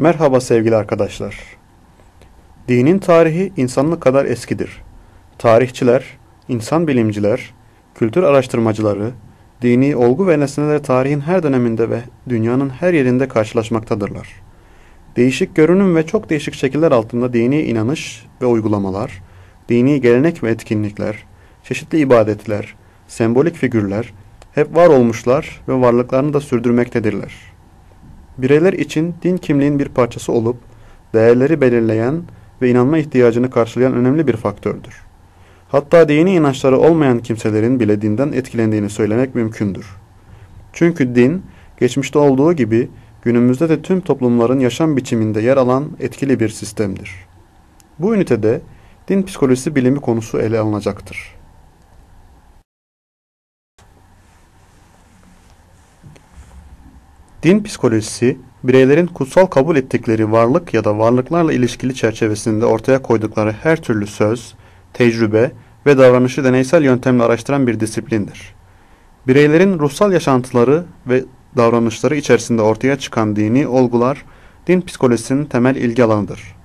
Merhaba sevgili arkadaşlar. Dinin tarihi insanlık kadar eskidir. Tarihçiler, insan bilimciler, kültür araştırmacıları, dini olgu ve nesneler tarihin her döneminde ve dünyanın her yerinde karşılaşmaktadırlar. Değişik görünüm ve çok değişik şekiller altında dini inanış ve uygulamalar, dini gelenek ve etkinlikler, çeşitli ibadetler, sembolik figürler hep var olmuşlar ve varlıklarını da sürdürmektedirler. Bireyler için din kimliğin bir parçası olup değerleri belirleyen ve inanma ihtiyacını karşılayan önemli bir faktördür. Hatta dini inançları olmayan kimselerin bile dinden etkilendiğini söylemek mümkündür. Çünkü din, geçmişte olduğu gibi günümüzde de tüm toplumların yaşam biçiminde yer alan etkili bir sistemdir. Bu ünitede din psikolojisi bilimi konusu ele alınacaktır. Din psikolojisi, bireylerin kutsal kabul ettikleri varlık ya da varlıklarla ilişkili çerçevesinde ortaya koydukları her türlü söz, tecrübe ve davranışı deneysel yöntemle araştıran bir disiplindir. Bireylerin ruhsal yaşantıları ve davranışları içerisinde ortaya çıkan dini olgular, din psikolojisinin temel ilgi alanıdır.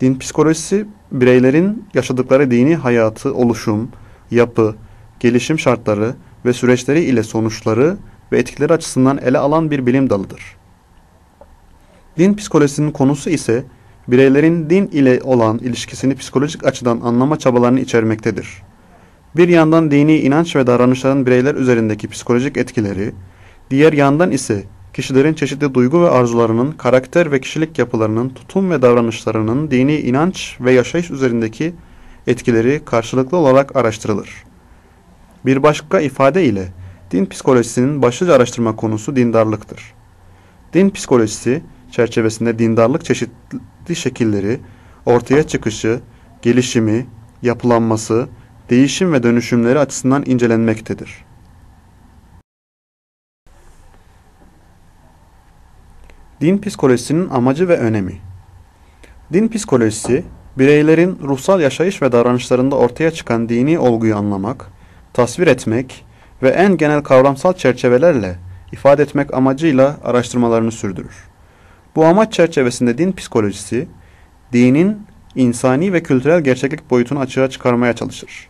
Din psikolojisi, bireylerin yaşadıkları dini hayatı, oluşum, yapı, gelişim şartları ve süreçleri ile sonuçları ve etkileri açısından ele alan bir bilim dalıdır. Din psikolojisinin konusu ise bireylerin din ile olan ilişkisini psikolojik açıdan anlama çabalarını içermektedir. Bir yandan dini inanç ve davranışların bireyler üzerindeki psikolojik etkileri, diğer yandan ise kişilerin çeşitli duygu ve arzularının, karakter ve kişilik yapılarının, tutum ve davranışlarının dini inanç ve yaşayış üzerindeki etkileri karşılıklı olarak araştırılır. Bir başka ifade ile din psikolojisinin başlıca araştırma konusu dindarlıktır. Din psikolojisi çerçevesinde dindarlık çeşitli şekilleri, ortaya çıkışı, gelişimi, yapılanması, değişim ve dönüşümleri açısından incelenmektedir. Din psikolojisinin amacı ve önemi Din psikolojisi, bireylerin ruhsal yaşayış ve davranışlarında ortaya çıkan dini olguyu anlamak, tasvir etmek ve en genel kavramsal çerçevelerle ifade etmek amacıyla araştırmalarını sürdürür. Bu amaç çerçevesinde din psikolojisi, dinin insani ve kültürel gerçeklik boyutunu açığa çıkarmaya çalışır.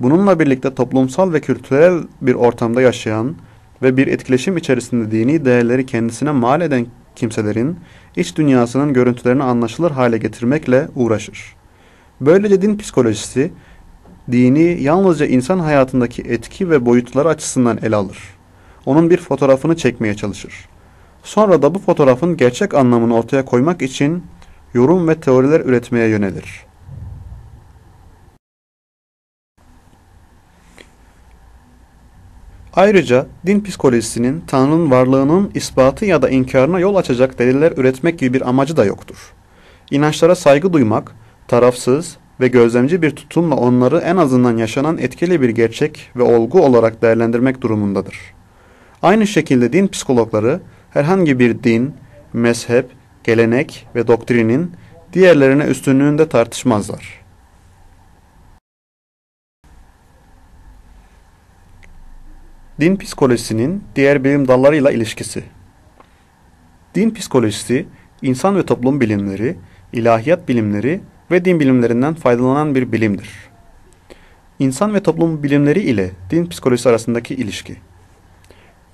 Bununla birlikte toplumsal ve kültürel bir ortamda yaşayan ve bir etkileşim içerisinde dini değerleri kendisine mal eden kimselerin iç dünyasının görüntülerini anlaşılır hale getirmekle uğraşır. Böylece din psikolojisi, dini yalnızca insan hayatındaki etki ve boyutları açısından ele alır. Onun bir fotoğrafını çekmeye çalışır. Sonra da bu fotoğrafın gerçek anlamını ortaya koymak için yorum ve teoriler üretmeye yönelir. Ayrıca din psikolojisinin Tanrı'nın varlığının ispatı ya da inkarına yol açacak deliller üretmek gibi bir amacı da yoktur. İnançlara saygı duymak, tarafsız ve gözlemci bir tutumla onları en azından yaşanan etkili bir gerçek ve olgu olarak değerlendirmek durumundadır. Aynı şekilde din psikologları herhangi bir din, mezhep, gelenek ve doktrinin diğerlerine üstünlüğünde tartışmazlar. Din psikolojisinin diğer bilim dallarıyla ilişkisi Din psikolojisi, insan ve toplum bilimleri, ilahiyat bilimleri ve din bilimlerinden faydalanan bir bilimdir. İnsan ve toplum bilimleri ile din psikolojisi arasındaki ilişki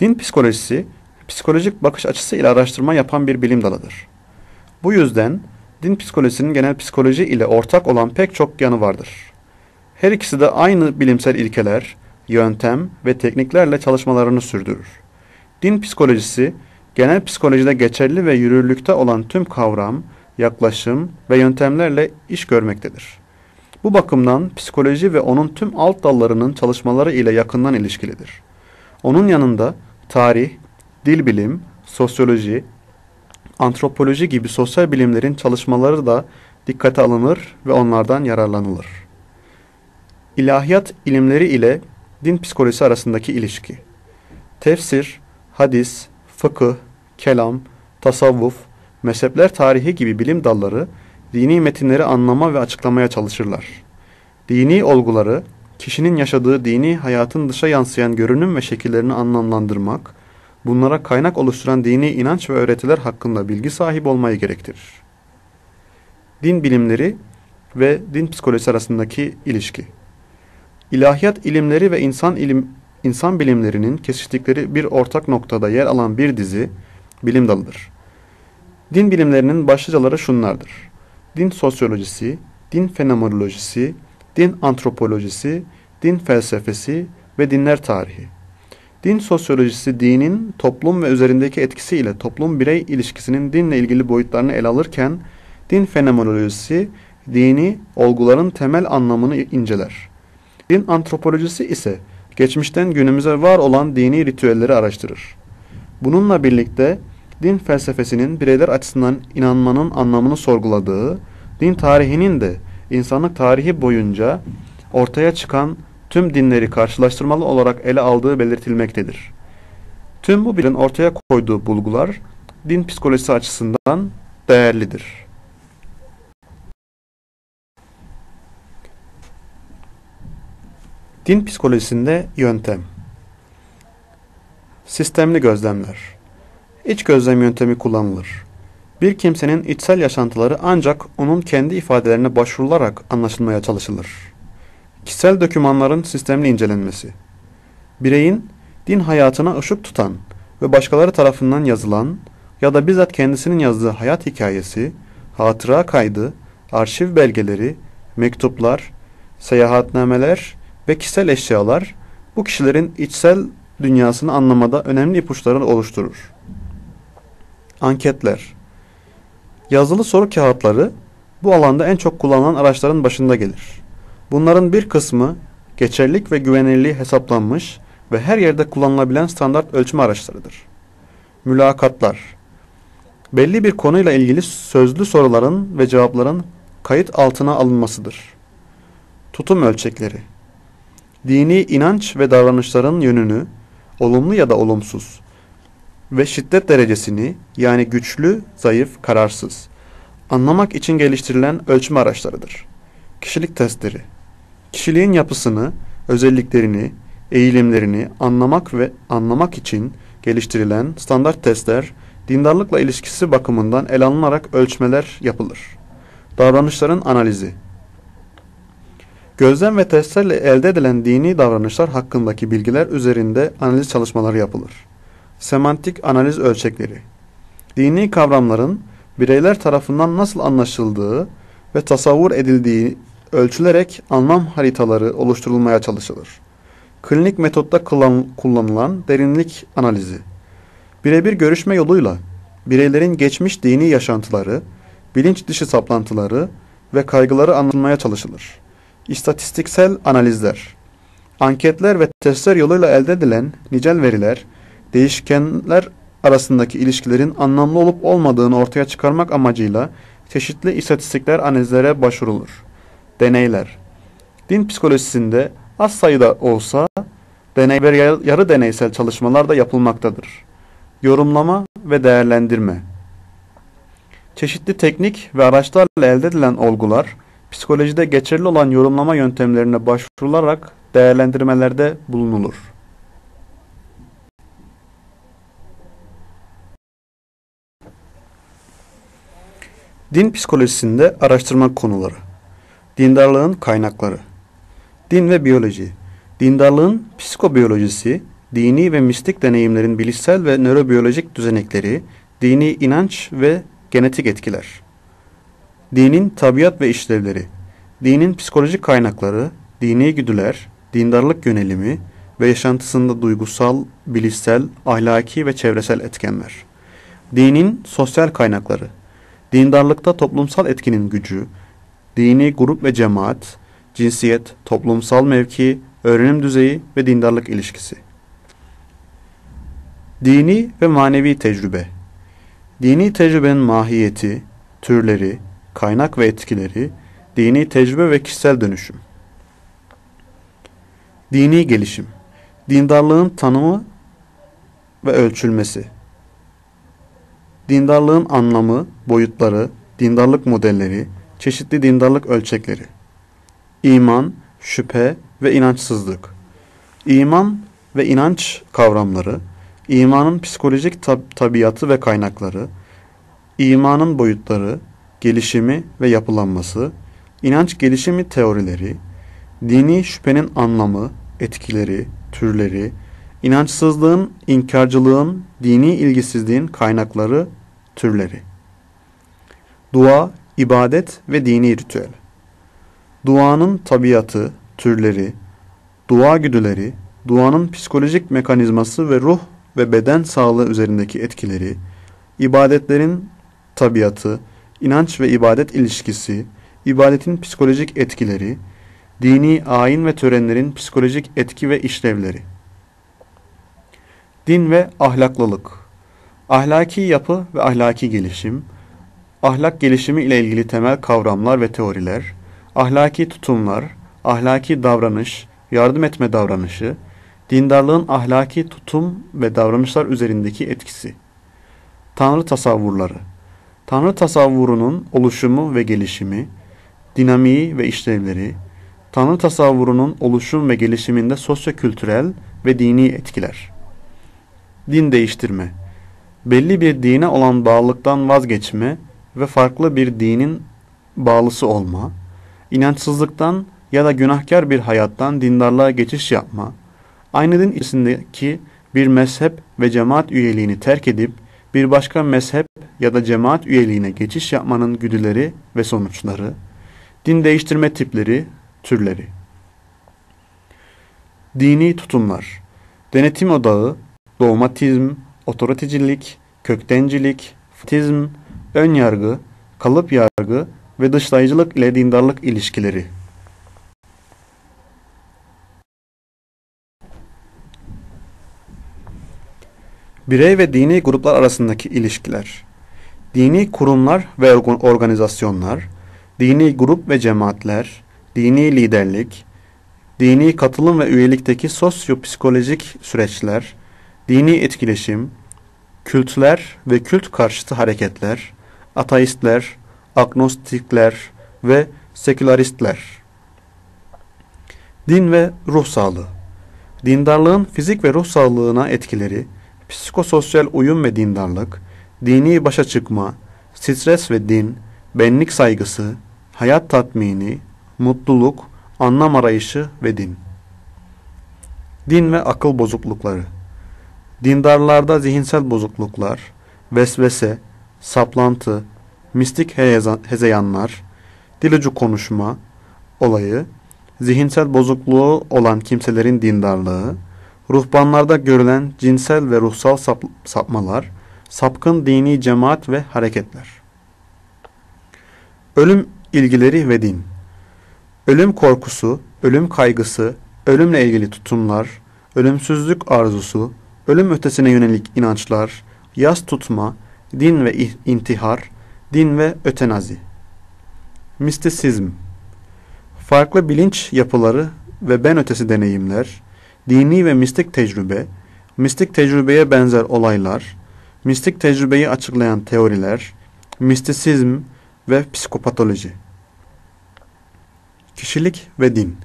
Din psikolojisi, psikolojik bakış açısı ile araştırma yapan bir bilim dalıdır. Bu yüzden din psikolojisinin genel psikoloji ile ortak olan pek çok yanı vardır. Her ikisi de aynı bilimsel ilkeler, yöntem ve tekniklerle çalışmalarını sürdürür. Din psikolojisi, genel psikolojide geçerli ve yürürlükte olan tüm kavram, yaklaşım ve yöntemlerle iş görmektedir. Bu bakımdan psikoloji ve onun tüm alt dallarının çalışmaları ile yakından ilişkilidir. Onun yanında tarih, dil bilim, sosyoloji, antropoloji gibi sosyal bilimlerin çalışmaları da dikkate alınır ve onlardan yararlanılır. İlahiyat ilimleri ile din psikolojisi arasındaki ilişki. Tefsir, hadis, fıkıh, kelam, tasavvuf, mezhepler tarihi gibi bilim dalları dini metinleri anlama ve açıklamaya çalışırlar. Dini olguları, kişinin yaşadığı dini hayatın dışa yansıyan görünüm ve şekillerini anlamlandırmak, bunlara kaynak oluşturan dini inanç ve öğretiler hakkında bilgi sahibi olmayı gerektirir. Din bilimleri ve din psikolojisi arasındaki ilişki. İlahiyat ilimleri ve insan ilim insan bilimlerinin kesiştikleri bir ortak noktada yer alan bir dizi bilim dalıdır. Din bilimlerinin başlıcaları şunlardır. Din sosyolojisi, din fenomenolojisi, din antropolojisi, din felsefesi ve dinler tarihi. Din sosyolojisi dinin toplum ve üzerindeki etkisiyle toplum birey ilişkisinin dinle ilgili boyutlarını ele alırken din fenomenolojisi dini olguların temel anlamını inceler. Din antropolojisi ise geçmişten günümüze var olan dini ritüelleri araştırır. Bununla birlikte din felsefesinin bireyler açısından inanmanın anlamını sorguladığı, din tarihinin de insanlık tarihi boyunca ortaya çıkan tüm dinleri karşılaştırmalı olarak ele aldığı belirtilmektedir. Tüm bu bilin ortaya koyduğu bulgular din psikolojisi açısından değerlidir. Din psikolojisinde yöntem Sistemli gözlemler İç gözlem yöntemi kullanılır. Bir kimsenin içsel yaşantıları ancak onun kendi ifadelerine başvurularak anlaşılmaya çalışılır. Kişisel dokümanların sistemli incelenmesi. Bireyin din hayatına ışık tutan ve başkaları tarafından yazılan ya da bizzat kendisinin yazdığı hayat hikayesi, hatıra kaydı, arşiv belgeleri, mektuplar, seyahatnameler ve kişisel eşyalar bu kişilerin içsel dünyasını anlamada önemli ipuçlarını oluşturur. Anketler Yazılı soru kağıtları bu alanda en çok kullanılan araçların başında gelir. Bunların bir kısmı geçerlik ve güvenilirliği hesaplanmış ve her yerde kullanılabilen standart ölçme araçlarıdır. Mülakatlar Belli bir konuyla ilgili sözlü soruların ve cevapların kayıt altına alınmasıdır. Tutum ölçekleri Dini inanç ve davranışların yönünü, olumlu ya da olumsuz, ve şiddet derecesini yani güçlü, zayıf, kararsız anlamak için geliştirilen ölçme araçlarıdır. Kişilik testleri Kişiliğin yapısını, özelliklerini, eğilimlerini anlamak ve anlamak için geliştirilen standart testler dindarlıkla ilişkisi bakımından ele alınarak ölçmeler yapılır. Davranışların analizi Gözlem ve testlerle elde edilen dini davranışlar hakkındaki bilgiler üzerinde analiz çalışmaları yapılır. Semantik analiz ölçekleri Dini kavramların bireyler tarafından nasıl anlaşıldığı ve tasavvur edildiği ölçülerek anlam haritaları oluşturulmaya çalışılır. Klinik metotta kullanılan derinlik analizi Birebir görüşme yoluyla bireylerin geçmiş dini yaşantıları, bilinç dışı saplantıları ve kaygıları anlatılmaya çalışılır. İstatistiksel analizler Anketler ve testler yoluyla elde edilen nicel veriler, değişkenler arasındaki ilişkilerin anlamlı olup olmadığını ortaya çıkarmak amacıyla çeşitli istatistikler analizlere başvurulur. Deneyler Din psikolojisinde az sayıda olsa deney ve yarı deneysel çalışmalar da yapılmaktadır. Yorumlama ve değerlendirme Çeşitli teknik ve araçlarla elde edilen olgular, psikolojide geçerli olan yorumlama yöntemlerine başvurularak değerlendirmelerde bulunulur. Din psikolojisinde araştırma konuları. Dindarlığın kaynakları. Din ve biyoloji. Dindarlığın psikobiyolojisi, dini ve mistik deneyimlerin bilişsel ve nörobiyolojik düzenekleri, dini inanç ve genetik etkiler. Dinin tabiat ve işlevleri. Dinin psikolojik kaynakları, dini güdüler, dindarlık yönelimi ve yaşantısında duygusal, bilişsel, ahlaki ve çevresel etkenler. Dinin sosyal kaynakları Dindarlıkta toplumsal etkinin gücü, dini grup ve cemaat, cinsiyet, toplumsal mevki, öğrenim düzeyi ve dindarlık ilişkisi. Dini ve manevi tecrübe Dini tecrübenin mahiyeti, türleri, kaynak ve etkileri, dini tecrübe ve kişisel dönüşüm. Dini gelişim Dindarlığın tanımı ve ölçülmesi Dindarlığın anlamı, boyutları, dindarlık modelleri, çeşitli dindarlık ölçekleri. İman, şüphe ve inançsızlık. İman ve inanç kavramları, imanın psikolojik tab tabiatı ve kaynakları, imanın boyutları, gelişimi ve yapılanması, inanç gelişimi teorileri, dini şüphenin anlamı, etkileri, türleri, inançsızlığın, inkarcılığın, dini ilgisizliğin kaynakları, türleri. Dua, ibadet ve dini ritüel. Duanın tabiatı, türleri, dua güdüleri, duanın psikolojik mekanizması ve ruh ve beden sağlığı üzerindeki etkileri, ibadetlerin tabiatı, inanç ve ibadet ilişkisi, ibadetin psikolojik etkileri, dini ayin ve törenlerin psikolojik etki ve işlevleri. Din ve ahlaklılık. Ahlaki yapı ve ahlaki gelişim, ahlak gelişimi ile ilgili temel kavramlar ve teoriler, ahlaki tutumlar, ahlaki davranış, yardım etme davranışı, dindarlığın ahlaki tutum ve davranışlar üzerindeki etkisi. Tanrı tasavvurları. Tanrı tasavvurunun oluşumu ve gelişimi, dinamiği ve işlevleri, Tanrı tasavvurunun oluşum ve gelişiminde sosyokültürel ve dini etkiler. Din değiştirme. Belli bir dine olan bağlılıktan vazgeçme ve farklı bir dinin bağlısı olma, inançsızlıktan ya da günahkar bir hayattan dindarlığa geçiş yapma, aynı din içindeki bir mezhep ve cemaat üyeliğini terk edip bir başka mezhep ya da cemaat üyeliğine geçiş yapmanın güdüleri ve sonuçları, din değiştirme tipleri, türleri. Dini tutumlar, denetim odağı, dogmatizm, otoritecilik, köktencilik, fatizm, ön yargı, kalıp yargı ve dışlayıcılık ile dindarlık ilişkileri. Birey ve dini gruplar arasındaki ilişkiler. Dini kurumlar ve organizasyonlar, dini grup ve cemaatler, dini liderlik, dini katılım ve üyelikteki sosyo-psikolojik süreçler, dini etkileşim, kültler ve kült karşıtı hareketler, ateistler, agnostikler ve seküleristler. Din ve ruh sağlığı. Dindarlığın fizik ve ruh sağlığına etkileri, psikososyal uyum ve dindarlık, dini başa çıkma, stres ve din, benlik saygısı, hayat tatmini, mutluluk, anlam arayışı ve din. Din ve akıl bozuklukları. Dindarlarda zihinsel bozukluklar, vesvese, saplantı, mistik hezeyanlar, dil ucu konuşma olayı, zihinsel bozukluğu olan kimselerin dindarlığı, ruhbanlarda görülen cinsel ve ruhsal sap sapmalar, sapkın dini cemaat ve hareketler. Ölüm ilgileri ve din Ölüm korkusu, ölüm kaygısı, ölümle ilgili tutumlar, ölümsüzlük arzusu, ölüm ötesine yönelik inançlar, yas tutma, din ve intihar, din ve ötenazi. Mistisizm Farklı bilinç yapıları ve ben ötesi deneyimler, dini ve mistik tecrübe, mistik tecrübeye benzer olaylar, mistik tecrübeyi açıklayan teoriler, mistisizm ve psikopatoloji. Kişilik ve din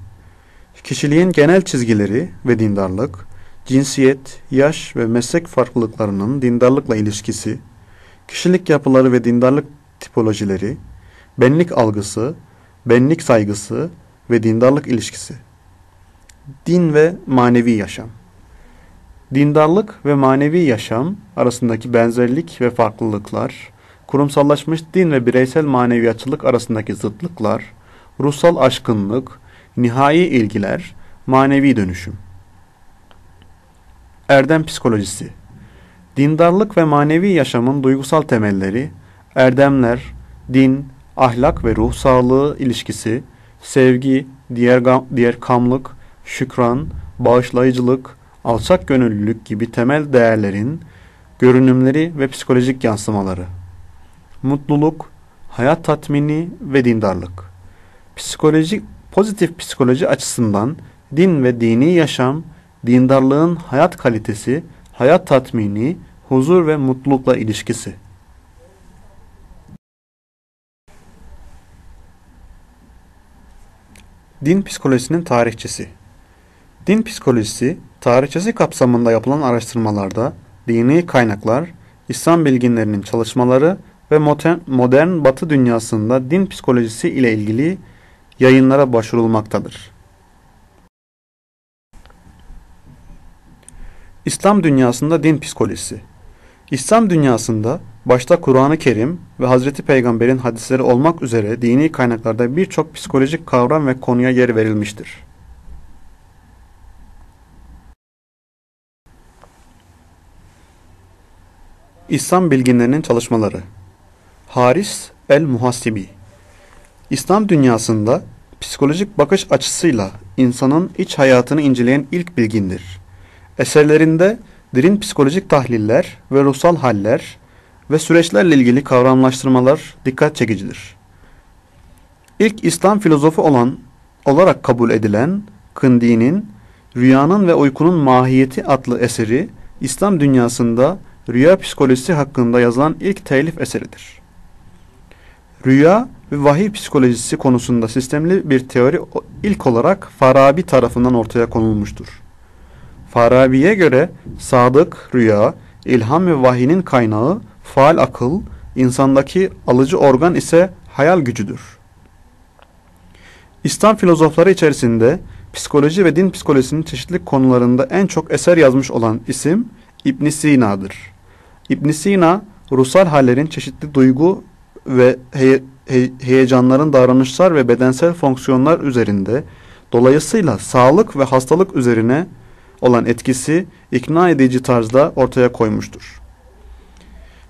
Kişiliğin genel çizgileri ve dindarlık, cinsiyet, yaş ve meslek farklılıklarının dindarlıkla ilişkisi, kişilik yapıları ve dindarlık tipolojileri, benlik algısı, benlik saygısı ve dindarlık ilişkisi. Din ve manevi yaşam. Dindarlık ve manevi yaşam arasındaki benzerlik ve farklılıklar, kurumsallaşmış din ve bireysel maneviyatçılık arasındaki zıtlıklar, ruhsal aşkınlık, nihai ilgiler, manevi dönüşüm. Erdem psikolojisi Dindarlık ve manevi yaşamın duygusal temelleri, erdemler, din, ahlak ve ruh sağlığı ilişkisi, sevgi, diğer, diğer kamlık, şükran, bağışlayıcılık, alçak gönüllülük gibi temel değerlerin görünümleri ve psikolojik yansımaları. Mutluluk, hayat tatmini ve dindarlık. Psikolojik pozitif psikoloji açısından din ve dini yaşam, dindarlığın hayat kalitesi, hayat tatmini, huzur ve mutlulukla ilişkisi. Din psikolojisinin tarihçesi Din psikolojisi, tarihçesi kapsamında yapılan araştırmalarda dini kaynaklar, İslam bilginlerinin çalışmaları ve modern, modern Batı dünyasında din psikolojisi ile ilgili yayınlara başvurulmaktadır. İslam dünyasında din psikolojisi İslam dünyasında başta Kur'an-ı Kerim ve Hazreti Peygamber'in hadisleri olmak üzere dini kaynaklarda birçok psikolojik kavram ve konuya yer verilmiştir. İslam bilginlerinin çalışmaları Haris el-Muhasibi İslam dünyasında psikolojik bakış açısıyla insanın iç hayatını inceleyen ilk bilgindir. Eserlerinde derin psikolojik tahliller ve ruhsal haller ve süreçlerle ilgili kavramlaştırmalar dikkat çekicidir. İlk İslam filozofu olan olarak kabul edilen Kındi'nin Rüyanın ve Uykunun Mahiyeti adlı eseri İslam dünyasında rüya psikolojisi hakkında yazılan ilk telif eseridir. Rüya ve vahiy psikolojisi konusunda sistemli bir teori ilk olarak Farabi tarafından ortaya konulmuştur. Farabi'ye göre sadık, rüya, ilham ve vahinin kaynağı faal akıl, insandaki alıcı organ ise hayal gücüdür. İslam filozofları içerisinde psikoloji ve din psikolojisinin çeşitli konularında en çok eser yazmış olan isim İbn Sina'dır. İbn Sina, ruhsal hallerin çeşitli duygu ve heye, he, heyecanların davranışlar ve bedensel fonksiyonlar üzerinde, dolayısıyla sağlık ve hastalık üzerine olan etkisi ikna edici tarzda ortaya koymuştur.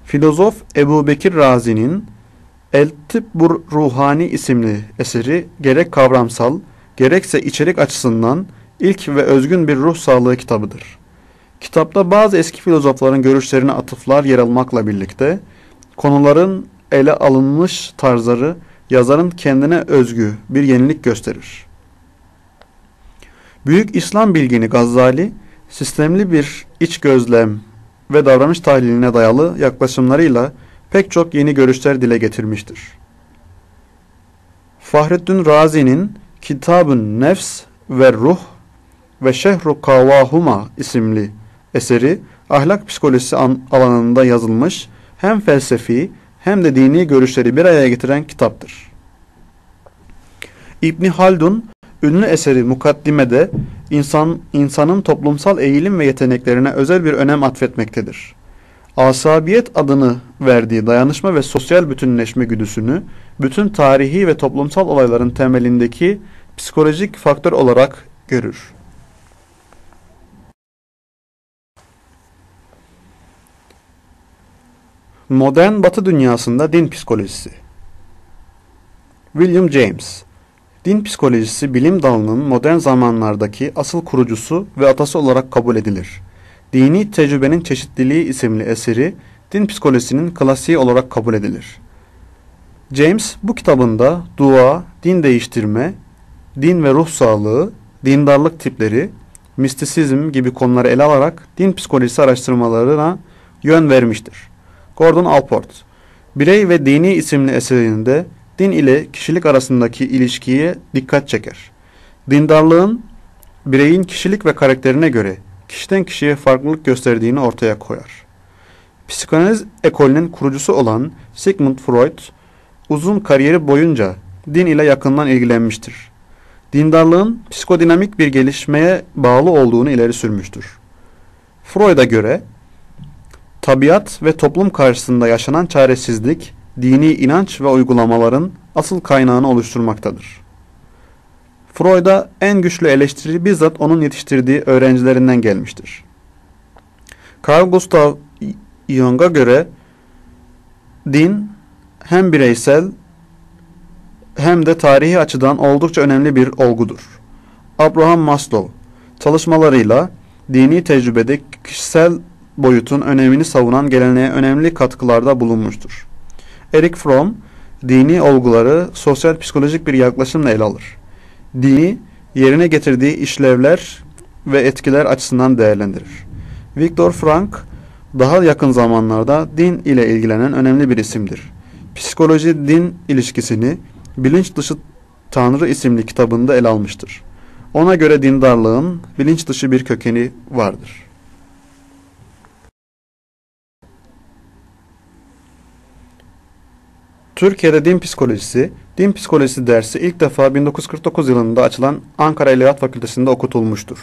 Filozof Ebu Bekir Razi'nin El Tibbur Ruhani isimli eseri gerek kavramsal gerekse içerik açısından ilk ve özgün bir ruh sağlığı kitabıdır. Kitapta bazı eski filozofların görüşlerine atıflar yer almakla birlikte konuların ele alınmış tarzları yazarın kendine özgü bir yenilik gösterir. Büyük İslam bilgini Gazali, sistemli bir iç gözlem ve davranış tahliline dayalı yaklaşımlarıyla pek çok yeni görüşler dile getirmiştir. Fahrettin Razi'nin Kitabın Nefs ve Ruh ve Şehru Kavahuma isimli eseri ahlak psikolojisi alanında yazılmış hem felsefi hem de dini görüşleri bir araya getiren kitaptır. İbni Haldun ünlü eseri Mukaddimede insan, insanın toplumsal eğilim ve yeteneklerine özel bir önem atfetmektedir. Asabiyet adını verdiği dayanışma ve sosyal bütünleşme güdüsünü bütün tarihi ve toplumsal olayların temelindeki psikolojik faktör olarak görür. Modern Batı dünyasında din psikolojisi William James Din psikolojisi bilim dalının modern zamanlardaki asıl kurucusu ve atası olarak kabul edilir. Dini Tecrübenin Çeşitliliği isimli eseri din psikolojisinin klasiği olarak kabul edilir. James bu kitabında dua, din değiştirme, din ve ruh sağlığı, dindarlık tipleri, mistisizm gibi konuları ele alarak din psikolojisi araştırmalarına yön vermiştir. Gordon Alport, Birey ve Dini isimli eserinde din ile kişilik arasındaki ilişkiye dikkat çeker. Dindarlığın bireyin kişilik ve karakterine göre kişiden kişiye farklılık gösterdiğini ortaya koyar. Psikanaliz ekolünün kurucusu olan Sigmund Freud, uzun kariyeri boyunca din ile yakından ilgilenmiştir. Dindarlığın psikodinamik bir gelişmeye bağlı olduğunu ileri sürmüştür. Freud'a göre tabiat ve toplum karşısında yaşanan çaresizlik dini inanç ve uygulamaların asıl kaynağını oluşturmaktadır. Freud'a en güçlü eleştiri bizzat onun yetiştirdiği öğrencilerinden gelmiştir. Carl Gustav Jung'a göre din hem bireysel hem de tarihi açıdan oldukça önemli bir olgudur. Abraham Maslow çalışmalarıyla dini tecrübede kişisel boyutun önemini savunan geleneğe önemli katkılarda bulunmuştur. Eric Fromm dini olguları sosyal psikolojik bir yaklaşımla ele alır. Dini yerine getirdiği işlevler ve etkiler açısından değerlendirir. Viktor Frank daha yakın zamanlarda din ile ilgilenen önemli bir isimdir. Psikoloji-din ilişkisini Bilinç Dışı Tanrı isimli kitabında ele almıştır. Ona göre dindarlığın bilinç dışı bir kökeni vardır. Türkiye'de din psikolojisi, din psikolojisi dersi ilk defa 1949 yılında açılan Ankara İlahiyat Fakültesi'nde okutulmuştur.